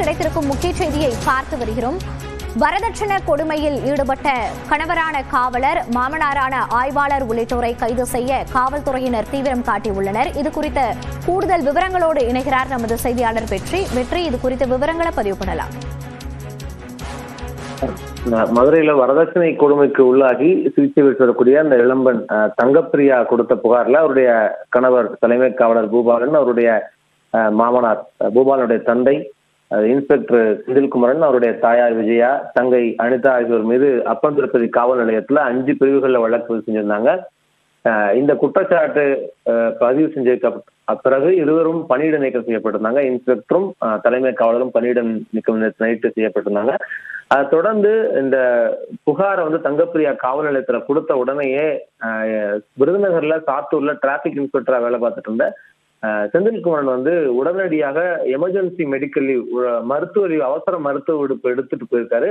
கிடைத்திருக்கும் முக்கிய செய்தியை பார்த்து வருகிறோம். வரதட்சண கொடுமையில் ஈடுபட்ட கணவரான காவலர் மாமனாரான ஆய்வாளர் உள்ளிட்டோரை கைது செய்ய காவல்துறையினர் தீவிரம் காட்டியுள்ளனர். இது குறித்த கூடுதல் விவரங்களோடு இணைகிறார் நமது செய்தியாளர் வெற்றி. வெற்றி இது குறித்த விவரங்களை பதிவு பண்ணலாம். மதுரையில வரதட்சணை கொடுமைக்கு உள்ளாகி சிகிச்சை பெற்று வரக்கூடிய அந்த இளம்பன் தங்கப்பிரியா கொடுத்த புகார்ல அவருடைய கணவர் தலைமை காவலர் பூபாலன் அவருடைய மாமனார் பூபாலனுடைய தந்தை இன்ஸ்பெக்டர் செந்தில்குமரன் அவருடைய தாயார் விஜயா தங்கை அனிதா ஆகியோர் மீது அப்பன் திருப்பதி காவல் நிலையத்துல அஞ்சு பிரிவுகள்ல வழக்கு பதிவு செஞ்சிருந்தாங்க. இந்த குற்றச்சாட்டு பதிவு செஞ்சதுக்கு பிறகு இருவரும் பணியிட நீக்கம் செய்யப்பட்டிருந்தாங்க. இன்ஸ்பெக்டரும் அஹ், தலைமை காவலரும் பணியிட நீக்கம் நேற்று நைட்டு செய்யப்பட்டிருந்தாங்க. அதை தொடர்ந்து இந்த புகாரை வந்து தங்கப்பிரியா காவல் நிலையத்துல கொடுத்த உடனேயே ஆஹ், விருதுநகர்ல சாத்தூர்ல டிராபிக் இன்ஸ்பெக்டரா வேலை பார்த்துட்டு இருந்த செந்தில்குமரன் வந்து உடனடியாக எமர்ஜென்சி மெடிக்கல் லீவ் மருத்துவ லீவ் அவசர மருத்துவ விடுப்பு எடுத்துட்டு போயிருக்காரு.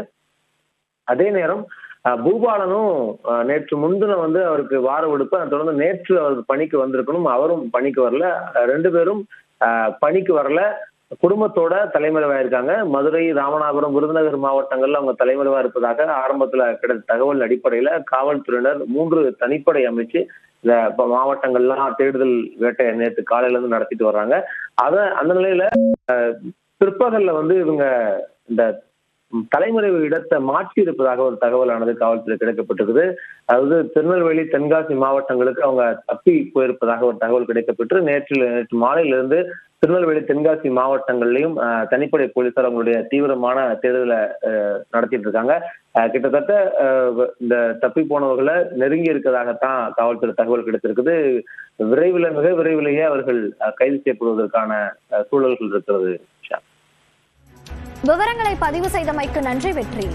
அதே நேரம் ஆஹ், பூபாலனும் ஆஹ், நேற்று முன்தினம் வந்து அவருக்கு வார விடுப்பு அதை தொடர்ந்து நேற்று அவருக்கு பணிக்கு வந்திருக்கணும். அவரும் பணிக்கு வரல. ரெண்டு பேரும் ஆஹ், பணிக்கு வரல. குடும்பத்தோட தலைமறைவா இருக்காங்க. மதுரை ராமநாதபுரம் விருதுநகர் மாவட்டங்கள்ல அவங்க தலைமறைவா இருப்பதாக ஆரம்பத்துல கிடைத்த தகவல் அடிப்படையில காவல்துறையினர் மூன்று தனிப்படை அமைச்சு இந்த மாவட்டங்கள்லாம் தேடுதல் வேட்டை நேற்று காலையில இருந்து நடத்திட்டு வர்றாங்க. அத அந்த நிலையில பிற்பகல்ல வந்து இவங்க இந்த தலைமறைவு இடத்தை மாற்றி இருப்பதாக ஒரு தகவலானது காவல்துறை கிடைக்கப்பட்டிருக்குது. அதாவது திருநெல்வேலி தென்காசி மாவட்டங்களுக்கு அவங்க தப்பி போயிருப்பதாக ஒரு தகவல் கிடைக்கப்பட்டு நேற்று நேற்று மாலையிலிருந்து திருநெல்வேலி தென்காசி மாவட்டங்கள்லயும் தனிப்படை போலீசார் அவங்களுடைய தீவிரமான தேடுதலை அஹ், நடத்திட்டு இருக்காங்க கிட்டத்தட்ட இந்த தப்பி போனவர்களை நெருங்கி இருக்கதாகத்தான் காவல்துறை தகவல் கிடைத்திருக்குது. விரைவில் மிக விரைவிலேயே அவர்கள் கைது செய்யப்படுவதற்கான சூழல்கள் இருக்கிறது விவரங்களை பதிவு செய்தமைக்கு நன்றி வெற்றி.